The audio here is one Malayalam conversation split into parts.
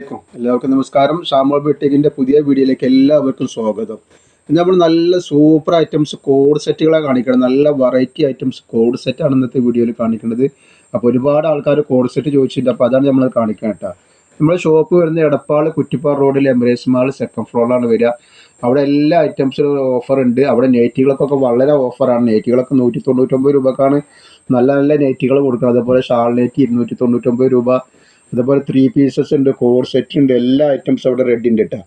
എല്ലാവർക്കും നമസ്കാരം. ഷാമോൾ ബിട്ടിക്കിന്റെ പുതിയ വീഡിയോയിലേക്ക് എല്ലാവർക്കും സ്വാഗതം. നമ്മൾ നല്ല സൂപ്പർ ഐറ്റംസ് കോഡ് സെറ്റുകളെ കാണിക്കണം നല്ല വെറൈറ്റി ഐറ്റംസ് കോഡ് സെറ്റാണ് ഇന്നത്തെ വീഡിയോയിൽ കാണിക്കുന്നത്. അപ്പോൾ ഒരുപാട് ആൾക്കാർ കോഡ് സെറ്റ് ചോദിച്ചിട്ടുണ്ട്. അപ്പോൾ അതാണ് നമ്മൾ കാണിക്കാൻ കേട്ടോ. നമ്മുടെ ഷോപ്പ് വരുന്നത് എടപ്പാൾ കുറ്റിപ്പാറ റോഡിൽ എംബ്രേസ് മാൾ സെക്കൻഡ് ഫ്ലോറിലാണ് വരിക. അവിടെ എല്ലാ ഐറ്റംസിനും ഓഫർ ഉണ്ട്. അവിടെ നെറ്റികൾക്കൊക്കെ വളരെ ഓഫറാണ് നെറ്റികളൊക്കെ നൂറ്റി തൊണ്ണൂറ്റൊമ്പത് രൂപക്കാണ്. നല്ല നല്ല നെറ്റുകൾ കൊടുക്കുന്നത്. അതുപോലെ ഷാൾ നെറ്റ് ഇരുന്നൂറ്റി തൊണ്ണൂറ്റൊമ്പത് രൂപ. അതുപോലെ ത്രീ പീസസ് ഉണ്ട് കോർ സെറ്റ് ഉണ്ട് എല്ലാ ഐറ്റംസും അവിടെ റെഡി ഉണ്ട് കേട്ടോ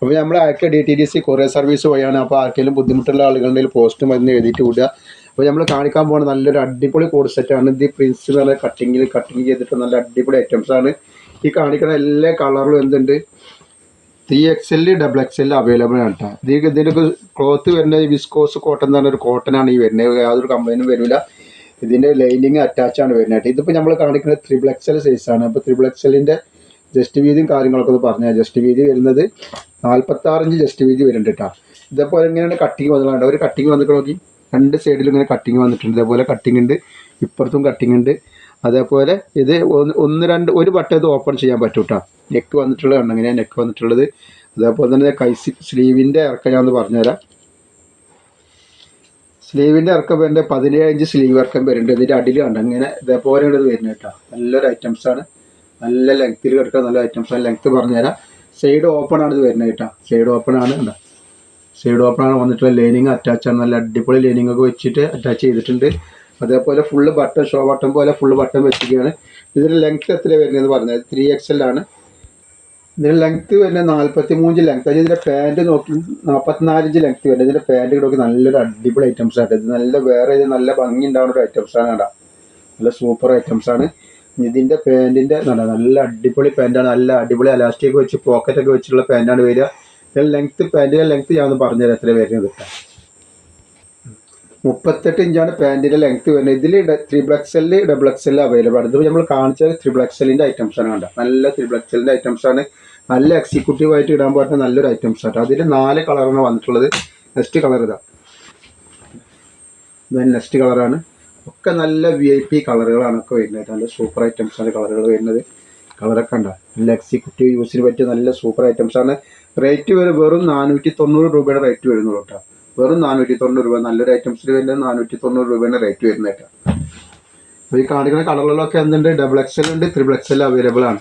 അപ്പോൾ നമ്മൾ അയക്ക D T D C courier service വഴിയാണ് അപ്പോൾ ആർക്കെങ്കിലും ബുദ്ധിമുട്ടുള്ള ആളുകളുടെ പോസ്റ്റ് മരുന്ന് എഴുതിയിട്ട് വിടുക. അപ്പോൾ നമ്മൾ കാണിക്കാൻ പോകുന്ന നല്ലൊരു അടിപൊളി കോഡ് സെറ്റാണ് ഇത് പ്രിൻസ് നല്ല കട്ടിങ്ങിൽ കട്ടിങ് ചെയ്തിട്ട് നല്ല അടിപൊളി ഐറ്റംസ് ആണ്. ഈ കാണിക്കുന്ന എല്ലാ കളറിലും എന്തുണ്ട്? Three X L double X L available ആണ് കേട്ടോ ഇത് ഇതിന്റെ ക്ലോത്ത് വരുന്നത് വിസ്കോസ് കോട്ടൺ എന്ന് പറഞ്ഞൊരു കോട്ടനാണ് ഈ വരുന്നത്. യാതൊരു കമ്പനിയും വരില്ല ഇതിന്റെ ലൈനിങ് അറ്റാച്ച് ആണ് വരുന്നത്. ഇതിപ്പോൾ നമ്മൾ കാണിക്കുന്നത് ത്രിബിൾ എക്സൽ സൈസാണ് അപ്പോൾ ത്രിബിൾ എക്സലിന്റെ ജസ്റ്റ് വീതിയും കാര്യങ്ങളൊക്കെ ഒന്ന് പറഞ്ഞാൽ ജസ്റ്റ് വീതി വരുന്നത് നാൽപ്പത്താറിഞ്ച് ജസ്റ്റ് വീതി വരുന്നുണ്ട് കേട്ടോ ഇതേപോലെ ഇങ്ങനെയാണ് കട്ടിങ് വന്നിട്ടുണ്ട് ഒരു കട്ടിങ് വന്നിട്ട് നോക്കി. രണ്ട് സൈഡിലും ഇങ്ങനെ കട്ടിങ് വന്നിട്ടുണ്ട്. ഇതേപോലെ കട്ടിങ് ഉണ്ട്. ഇപ്പുറത്തും കട്ടിങ് ഉണ്ട്. അതേപോലെ ഇത് ഒന്ന് ഒന്ന് രണ്ട് ഒരു ബട്ടൺ ഇത് ഓപ്പൺ ചെയ്യാൻ പറ്റും കേട്ടോ നെക്ക് വന്നിട്ടുള്ളതാണ് അങ്ങനെയാണ് നെക്ക് വന്നിട്ടുള്ളത്. അതേപോലെ തന്നെ കൈ സ്ലീവിന്റെ ഇറക്കം ഞാൻ ഒന്ന് പറഞ്ഞുതരാം. സ്ലീവിന്റെ ഇറക്കം വരുന്നത് പതിനേഴ് ഇഞ്ച് സ്ലീവ് ഇറക്കം വരുന്നുണ്ട്. ഇതിന്റെ അടിയിൽ അങ്ങനെ ഇതേപോലെയാണ് ഇത് വരുന്നത് കേട്ടോ. നല്ലൊരു ആണ്. നല്ല ലെങ്ത്തിൽ കിടക്കുന്ന നല്ല ഐറ്റംസ് ആണ്. ലെങ്ത്ത് പറഞ്ഞുതരാം. സൈഡ് ഓപ്പൺ ആണ് ഇത് വരുന്നത് കേട്ടോ. സൈഡ് ഓപ്പൺ ആണ്. കണ്ടോ? സൈഡ് ഓപ്പൺ ആണ്. വന്നിട്ടുള്ള ലൈനിങ് അറ്റാച്ച് ആണ്. നല്ല അടിപൊളി ലൈനിങ് ഒക്കെ വെച്ചിട്ട് അറ്റാച്ച് ചെയ്തിട്ടുണ്ട്. അതേപോലെ ഫുള്ള് ബട്ടൺ ഷോ ബട്ടൺ പോലെ ഫുള്ള് ബട്ടൺ വെച്ചിരിക്കുകയാണ്. ഇതിന്റെ ലെങ്ത്ത് എത്ര വരുന്നത് പറഞ്ഞത് ത്രീ എക്സ് ആണ്. ഇതിന്റെ ലെങ്ത്ത് വരുന്നത് നാൽപ്പത്തി മൂഞ്ച് ലെങ്ത്ത് അതിന് ഇതിന്റെ പാന്റ് നോക്കി നാൽപ്പത്തിനാലിഞ്ച് ലെങ്ത് വരുന്നത്. ഇതിന്റെ പാന്റ് നോക്കി നല്ലൊരു അടിപൊളി ഐറ്റംസ് ആണ് ഇത് നല്ല വേറെ ഇത് നല്ല ഭംഗി ഉണ്ടാവുന്ന ഒരു ഐറ്റംസ് ആണ് കേട്ടോ. നല്ല സൂപ്പർ ഐറ്റംസ് ആണ്. ഇതിന്റെ പാന്റിന്റെ നല്ല അടിപൊളി പാന്റാണ് നല്ല അടിപൊളി അലാസ്റ്റിക് വെച്ച് പോക്കറ്റൊക്കെ വെച്ചിട്ടുള്ള പാന്റാണ് വരിക. ഇതിന്റെ ലെങ്ത്ത് പാന്റിന്റെ ലെങ്ത്ത് ഞാൻ ഒന്ന് പറഞ്ഞുതരാം എത്ര വരുന്നത്. കേട്ടോ മുപ്പത്തെട്ട് ഇഞ്ചാണ് പാന്റിന്റെ ലെങ്ത് വരുന്നത്. ഇതിൽ triple XL double XL available ആണ് ഇത് നമ്മൾ കാണിച്ചത് ത്രിബിൾ ഐറ്റംസ് ആണ് കണ്ടോ. നല്ല ത്രിബിൾ ഐറ്റംസ് ആണ്. നല്ല എക്സിക്യൂട്ടീവ് ആയിട്ട് ഇടാൻ പറ്റുന്ന നല്ലൊരു ഐറ്റംസ് ആണ് അതിൽ നാല് കളറാണ് വന്നിട്ടുള്ളത്. നെക്സ്റ്റ് കളർ ഇതാ. ഇത് നെക്സ്റ്റ് കളറാണ് ഒക്കെ നല്ല വി ഐ പി കളറുകളാണ് ഒക്കെ വരുന്നത് നല്ല സൂപ്പർ ഐറ്റംസ് ആണ് കളറുകൾ വരുന്നത്. കളറൊക്കെ ഉണ്ടോ നല്ല എക്സിക്യൂട്ടീവ് യൂസിന് പറ്റിയ നല്ല സൂപ്പർ ഐറ്റംസ് ആണ്. റേറ്റ് വരും വെറും നാനൂറ്റി തൊണ്ണൂറ് രൂപയുടെ റേറ്റ് വരുന്നുള്ളൂ കേട്ടോ. വെറും നാനൂറ്റി തൊണ്ണൂറ് രൂപ നല്ലൊരു ഐറ്റംസിൽ വരുന്നത് നാനൂറ്റി തൊണ്ണൂറ് രൂപയുടെ റേറ്റ് വരുന്നത് അപ്പോൾ ഈ കാണിക്കുന്ന കളറുകളൊക്കെ എന്തുണ്ട്? ഡബിൾ എക്സൽ ഉണ്ട് ത്രിബിൾ എക്സൽ അവൈലബിൾ ആണ്.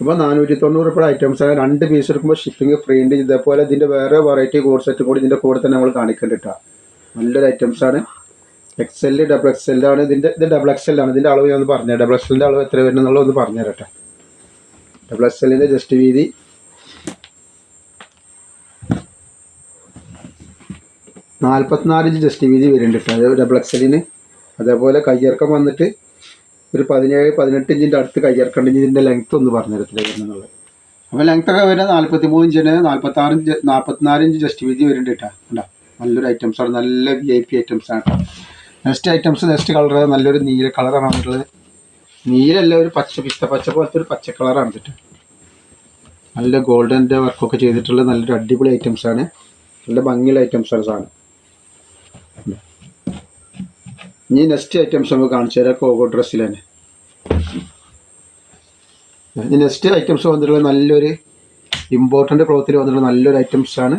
ഇപ്പോൾ നാനൂറ്റി തൊണ്ണൂറ് രൂപയുടെ ഐറ്റംസ് ആണ്. രണ്ട് പീസ് എടുക്കുമ്പോൾ ഷിപ്പിംഗ് ഫ്രീ ഉണ്ട്. ഇതേപോലെ ഇതിന്റെ വേറെ വെറൈറ്റി കോഡ് സെറ്റ് കൂടി ഇതിന്റെ കൂടെ തന്നെ നമ്മൾ കാണിക്കുന്നുണ്ട് നല്ലൊരു ഐറ്റംസ് ആണ്. എക്സെൽ ഡബിൾ എക്സെൽ ആണ്. ഇതിന്റെ ഇത് ഡബിൾ എക്സെൽ ആണ്. ഇതിന്റെ അളവ് ഞാൻ ഒന്ന് പറഞ്ഞുതരാം. ഡബിൾ എക്സലിന്റെ അളവ് എത്ര വരുന്നുള്ളത് ഒന്ന് പറഞ്ഞു തരട്ടെ ഡബിൾ എക്സലിന്റെ ജസ്റ്റ് വീതി നാൽപ്പത്തിനാല് ഇഞ്ച് ജസ്റ്റ് വീതി വരുന്നുണ്ട് കേട്ടോ. ഡബിൾ എക്സലിന് അതേപോലെ കയ്യിറക്കം വന്നിട്ട് ഒരു പതിനേഴ് പതിനെട്ട് ഇഞ്ചിന്റെ അടുത്ത് കയ്യിറക്കേണ്ട ഇതിന്റെ ലെങ്ത്ത് ഒന്ന് പറഞ്ഞു തരത്തില്ല വരുന്നുള്ളത് അപ്പോൾ ലെങ്ത്തൊക്കെ വരുന്നത് നാൽപ്പത്തി മൂന്ന് ഇഞ്ചിന് നാൽപ്പത്താറ് ഇഞ്ച് നാൽപ്പത്തിനാല് ഇഞ്ച് ജസ്റ്റ് വീതി വരുന്നുണ്ട് കേട്ടോ. കണ്ടോ? നല്ലൊരു ഐറ്റംസ് ആണ്. നല്ല വി ഐ പി ഐറ്റംസ് ആണ് കേട്ടോ. നെക്സ്റ്റ് ഐറ്റംസ് നെക്സ്റ്റ് കളർ നല്ലൊരു നീല കളറാണ് വന്നിട്ടുള്ളത്. നീലല്ല ഒരു പച്ച പിസ്ത പച്ച പോലത്തെ ഒരു പച്ച കളറാണ് കേട്ടോ. നല്ല ഗോൾഡന്റെ വർക്കൊക്കെ ചെയ്തിട്ടുള്ള നല്ലൊരു അടിപൊളി ഐറ്റംസ് ആണ്. നല്ല ഭംഗിയുള്ള ഐറ്റംസ് ആണ് സാധനം. ഇനി നെക്സ്റ്റ് ഐറ്റംസ് നമുക്ക് കാണിച്ചു തരാം. കോകോ ഡ്രസ്സിൽ തന്നെ. ഇനി നെക്സ്റ്റ് ഐറ്റംസ് വന്നിട്ടുള്ള നല്ലൊരു ഇമ്പോർട്ടന്റ് ക്ലോത്തിൽ വന്നിട്ടുള്ള നല്ലൊരു ഐറ്റംസ് ആണ്.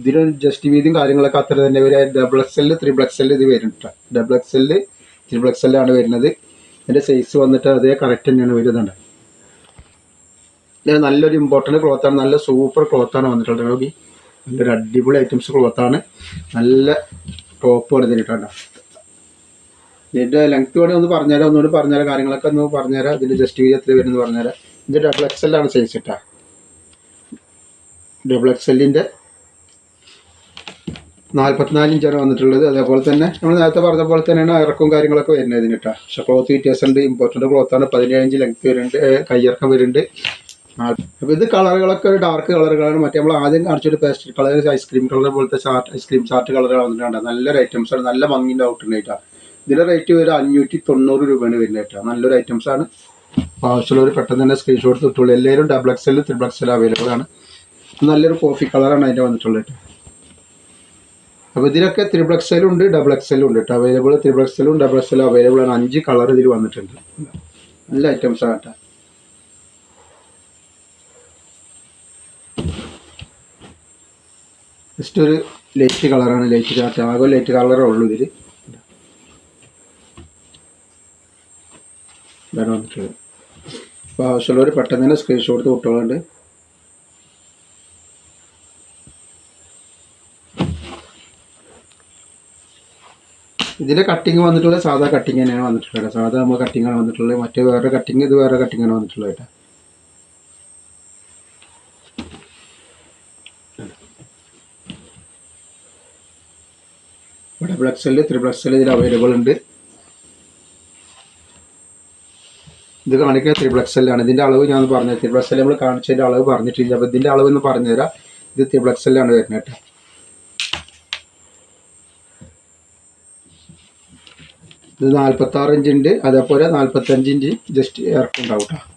ഇതിന് ജസ്റ്റ് വീതിയും കാര്യങ്ങളൊക്കെ അത്ര തന്നെ വരിക double X L triple X L ഇത് വരുന്നുണ്ട് double X L triple X എല്ലാണ് വരുന്നത്. അതിന്റെ സൈസ് വന്നിട്ട് അതേ കറക്റ്റ് തന്നെയാണ് വരുന്നത്. നല്ലൊരു ഇമ്പോർട്ടന്റ് ക്ലോത്താണ് നല്ല സൂപ്പർ ക്ലോത്താണ് വന്നിട്ടുള്ളത്. നോക്കി. നല്ലൊരു അടിപൊളി ഐറ്റംസ് ക്ലോത്താണ് നല്ല ടോപ്പാണ് ഇതിനിട്ടുണ്ട് ഇതിന്റെ ലെങ്ത് വേണമെങ്കിൽ ഒന്ന് പറഞ്ഞുതരാം. ഒന്നുകൂടി പറഞ്ഞുതരാം. കാര്യങ്ങളൊക്കെ ഒന്ന് പറഞ്ഞുതരാം. ഇതിന്റെ ജസ്റ്റ് വീതി എത്ര വരുന്നത് പറഞ്ഞുതരാം. ഇത് ഡബിൾ എക്സ് ആണ് സൈസ് ഇട്ടാ ഡബിൾ എക്സ് എല്ലിന്റെ നാൽപ്പത്തിനാല് ഇഞ്ചാണ് വന്നിട്ടുള്ളത്. അതേപോലെ തന്നെ നമ്മൾ നേരത്തെ പറഞ്ഞ പോലെ തന്നെയാണ് ഇറക്കും കാര്യങ്ങളൊക്കെ വരുന്നത് ഇതിന് കേട്ടോ. പക്ഷെ ക്ലോത്ത് വ്യത്യാസമുണ്ട് ഇമ്പോർട്ടന്റ് ക്ലോത്താണ് പതിനേഴ് ഇഞ്ച് ലെങ്ത് വരുന്നുണ്ട്. കയ്യിറക്കം വരുന്നുണ്ട്. അപ്പോൾ ഇത് കളറുകളൊക്കെ ഒരു ഡാർക്ക് കളറുകളാണ്. മറ്റേ നമ്മൾ ആദ്യം കാണിച്ചൊരു pastel colour ice cream colour പോലത്തെ ചാർട്ട് ഐസ്ക്രീം ചാർട്ട് കളറുകൾ വന്നിട്ടുണ്ട് നല്ലൊരു ഐറ്റംസ് ആണ്. നല്ല ഭംഗിന്റെ ഔട്ടുണ്ട് കേട്ടോ ഇതിന്റെ റേറ്റ് ഒരു അഞ്ഞൂറ്റി തൊണ്ണൂറ് രൂപയാണ് വരുന്നത് കേട്ടോ. നല്ലൊരു ഐറ്റംസ് ആണ്. ആവശ്യമുള്ളവർ പെട്ടെന്ന് തന്നെ സ്ക്രീൻഷോട്ട് തൊട്ടുള്ളൂ എല്ലാവരും double XL triple XL available ആണ്. നല്ലൊരു കോഫി കളറാണ് അതിന്റെ വന്നിട്ടുള്ളത് അപ്പോൾ ഇതിലൊക്കെ ത്രിബിൾ എക്സലും ഉണ്ട് ഡബിൾ എക്സലും ഉണ്ട് കേട്ടോ. അവൈലബിൾ ത്രിബിൾ എക്സലും ഡബിൾ എക്സലും അവൈലബിൾ ആണ്. അഞ്ച് കളർ ഇതിൽ വന്നിട്ടുണ്ട്. നല്ല ഐറ്റംസ് ആണ് കേട്ടോ. ജസ്റ്റ് ഒരു ലൈറ്റ് കളറാണ് ലൈറ്റ് ചാർട്ട് ആകെ ലൈറ്റ് കളറേ ഉള്ളൂ ഇതിൽ വന്നിട്ടുള്ളത്. അപ്പോൾ ആവശ്യമുള്ളവർ പെട്ടെന്ന് തന്നെ സ്ക്രീൻഷോട്ട് എടുത്ത് വിട്ടോളുണ്ട് ഇതിന്റെ കട്ടിങ് വന്നിട്ടുള്ളത് സാധാ കട്ടിങ് തന്നെയാണ് വന്നിട്ടുള്ളത്. സാധാ നമ്മൾ കട്ടിങ് ആണ് വന്നിട്ടുള്ളത്. മറ്റേ വേറെ കട്ടിങ് ഇത് വേറെ കട്ടിങ് ആണ് വന്നിട്ടുള്ളത് കേട്ടോ. ഇവിടെ ഡബിൾ എൽ ത്രിബിൾ എൽ ഇതിൽ അവൈലബിൾ ഉണ്ട്. ഇത് എൽ ആണ്. ഇതിന്റെ അളവ് ഞാൻ പറഞ്ഞത് എൽ നമ്മൾ കാണിച്ചതിന്റെ അളവ് പറഞ്ഞിട്ടില്ല. അപ്പോൾ ഇതിന്റെ അളവ് എന്ന് പറഞ്ഞുതരാം. ഇത് ആണ് വരുന്നത് കേട്ടോ. ഇത് നാൽപ്പത്താറ് ഇഞ്ച് ഉണ്ട്. അതേപോലെ നാൽപ്പത്തഞ്ച് ഇഞ്ച് ജസ്റ്റ് ഇറക്കം ഉണ്ടാവും കേട്ടോ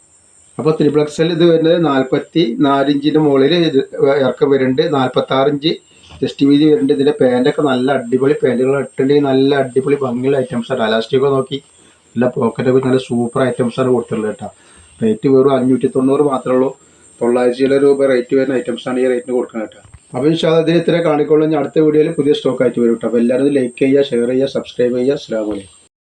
അപ്പോൾ ത്രിബിൾ ഇത് വരുന്നത് നാൽപ്പത്തി നാല് ഇഞ്ചിന്റെ മുകളിൽ ഇറക്കം വരുന്നുണ്ട്. നാൽപ്പത്താറ് ഇഞ്ച് ജസ്റ്റ് വീതി വരുന്നുണ്ട്. ഇതിന്റെ പാന്റൊക്കെ നല്ല അടിപൊളി പാന്റുകൾ ഇട്ടുണ്ടെങ്കിൽ നല്ല അടിപൊളി ഭംഗിയുള്ള ഐറ്റംസ് ആണ്. അലാസ്റ്റിക്കോ നോക്കി നല്ല പോക്കറ്റൊക്കെ നല്ല സൂപ്പർ ഐറ്റംസ് ആണ് കൊടുത്തിട്ടുള്ളത് കേട്ടോ. റേറ്റ് വെറും അഞ്ഞൂറ്റി തൊണ്ണൂറ് മാത്രമേ ഉള്ളൂ. തൊള്ളായിരത്തി ചില രൂപ റേറ്റ് വരുന്ന ആണ് ഈ റേറ്റിന് കൊടുക്കുന്നത് കേട്ടോ. അപ്പോൾ ഈ ഇതിന് ഇത്രയും കാണിക്കുള്ളൂ. ഞാൻ അടുത്ത വീഡിയോയിൽ പുതിയ സ്റ്റോക്ക് ആയിട്ട് വരും കേട്ടോ. അപ്പോൾ എല്ലാവരും ലൈക്ക് ചെയ്യുക ഷെയർ ചെയ്യുക സബ്സ്ക്രൈബ് ചെയ്യുക. അസ്സാം വലൈക്കും